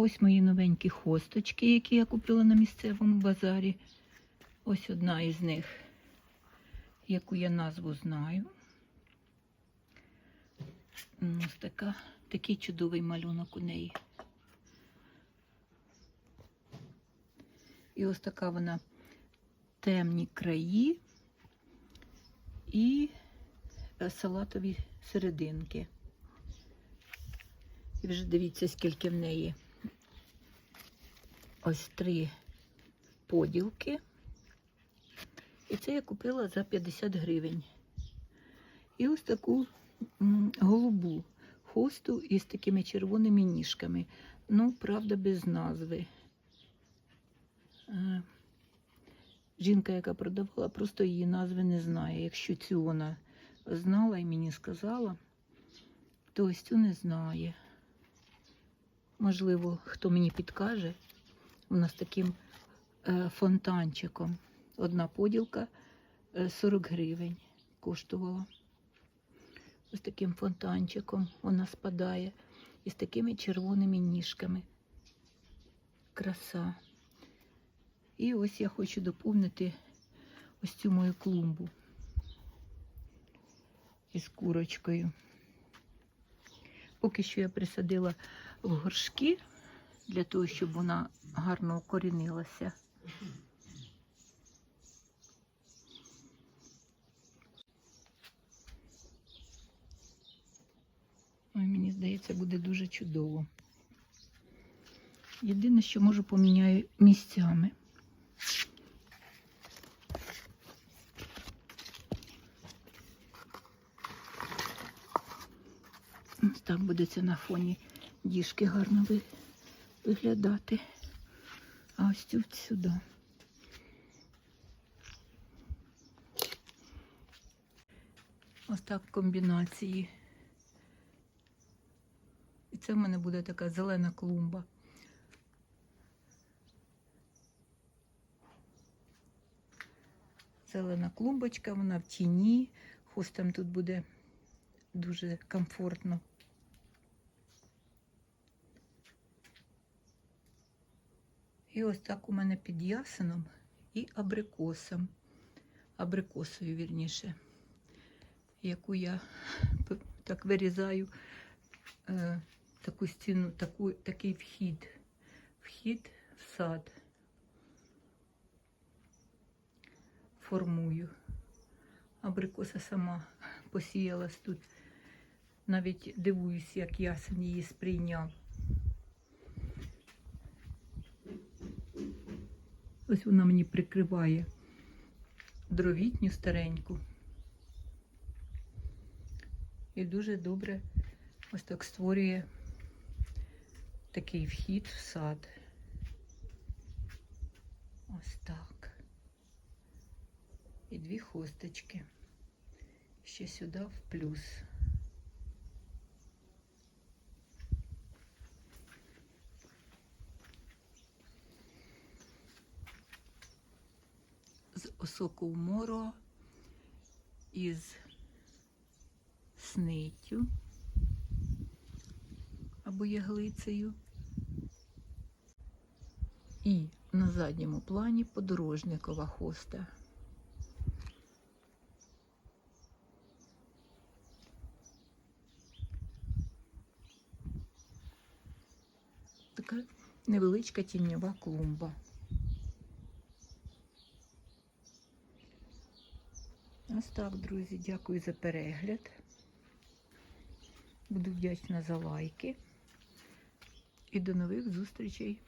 ось мої новенькі хосточки, які я купила на місцевому базарі. Ось одна із них, яку я назву знаю. Ось така, такий чудовий малюнок у неї. І ось така вона темні краї і е, салатові серединки. І вже дивіться, скільки в неї ось три поділки. І це я купила за 50 гривень. І ось таку голубу хосту із такими червоними ніжками. Ну, правда, без назви. Е, Жінка, яка продавала, просто її назви не знає. Якщо цю вона знала і мені сказала, то ось цю не знає. Можливо, хто мені підкаже, вона з таким е, фонтанчиком. Одна поділка е, 40 гривень коштувала. Ось таким фонтанчиком вона спадає і з такими червоними ніжками. Краса. І ось я хочу доповнити ось цю мою клумбу із курочкою. Поки що я присадила в горшки для того, щоб вона гарно укорінилася. Ой, мені здається, буде дуже чудово. Єдине, що можу поміняю місцями. Ось так буде це на фоні діжки гарно ви- виглядати. А ось цю сюди. Ось так комбінації. І це в мене буде така зелена клумба. Зелена клумбочка, вона в тіні. Хостам тут буде дуже комфортно. І ось так у мене під ясеном і абрикосом. Абрикосою, вірніше, яку я так вирізаю е, таку стіну, таку, такий вхід. Вхід в сад. Формую. Абрикоса сама посіялась тут. Навіть дивуюсь, як ясен її сприйняв. Ось вона мені прикриває дровітню стареньку. І дуже добре ось так створює такий вхід в сад. Ось так. І дві хосточки. Ще сюди в плюс. З осоку моро із сниттю або яглицею. І на задньому плані подорожникова хоста. Така невеличка тіньова клумба. Ось так, друзі, дякую за перегляд. Буду вдячна за лайки. І до нових зустрічей.